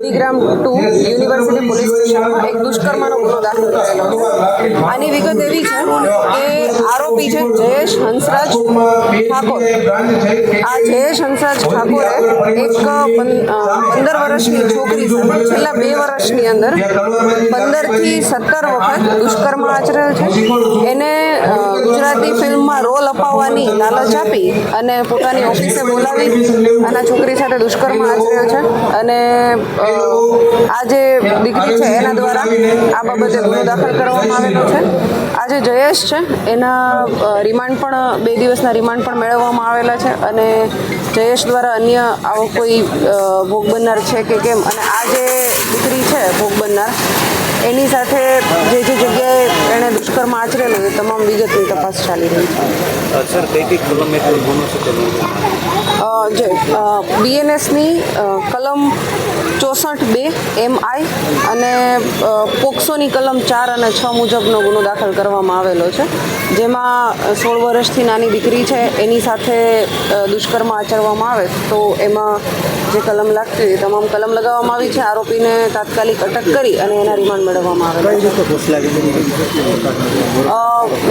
Gandhigram two university police સ્ટેશનમાં એક દુષ્કર્મનો ગુનો દાખલ કરેલો આની વિગત એવી છે કે આરોપી છે જયેશ હંસરાજ ઠાકોર. આ જયેશ હંસરાજ ઠાકોરે એક પંદર વર્ષની છોકરી સાથે છેલ્લા બે વર્ષની અંદર પંદરથી સત્તર વખત દુષ્કર્મ આચરેલ છે. એને ગુજરાતી ફિલ્મમાં રોલ અપાવવાની લાલચ આપી અને પોતાની ઓફિસે બોલાવી. અને છોકરી સાથે દુષ્કર્મ આચર્યો છે. અને આ જે દીકરી છે એના દ્વારા આ બાબતે ગુનો દાખલ કરવામાં આવેલો છે. આ જે જયેશ છે, એના રિમાન્ડ પણ, બે દિવસના રિમાન્ડ પણ મેળવવામાં આવેલા છે. અને જયેશ દ્વારા અન્ય આવો કોઈ ભોગ બનનાર છે કે કેમ? અને આ જે દીકરી છે, ભોગ બનનાર એની સાથે જે જે જગ્યાએ એણે દુષ્કર્મ આચરેલું એ તમામ વિગતની તપાસ ચાલી રહી છે. સર કઈ કઈ કલમ હેઠળ ગુનો છે જે બીએનએસની કલમ ચોસઠ બે એમ આઈ અને પોક્સોની કલમ ચાર અને છ મુજબનો ગુનો દાખલ કરવામાં આવેલો છે. જેમાં સોળ વર્ષથી નાની દીકરી છે એની સાથે દુષ્કર્મ આચરવામાં આવે તો એમાં જે કલમ લાગતી એ તમામ કલમ લગાવવામાં આવી છે. આરોપીને તાત્કાલિક અટક કરી અને એના રિમાન્ડ મેળવવામાં આવે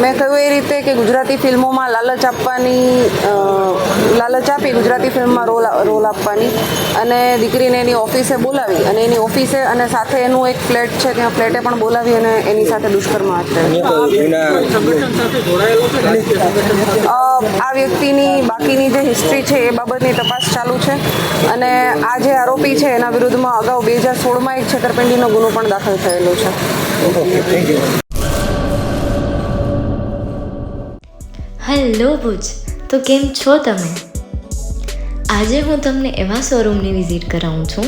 મેં કહ્યું એ રીતે કે ગુજરાતી ફિલ્મોમાં લાલચ આપવાની લાલચ આપી ગુજરાતી ફિલ્મમાં રોલ રોલ આપવાની અને દીકરીને એની ઓફિસે બોલાવી અને એની ઓફિસે અને સાથે એનું એક ફ્લેટ છે ત્યાં ફ્લેટે પણ બોલાવી અને એની સાથે દુષ્કર્મ આ વ્યક્તિની બાકીની જે હિસ્ટ્રી છે એ બાબતની તપાસ ચાલુ છે અને આ જે આરોપી છે એના વિરુદ્ધમાં અગાઉ બે હજાર સોળમાં એક છેતરપિંડીનો ગુનો પણ દાખલ થયેલો છે. હેલો ભુજ તો કેમ છો તમે? આજે હું તમને એવા શોરૂમની વિઝિટ કરાવું છું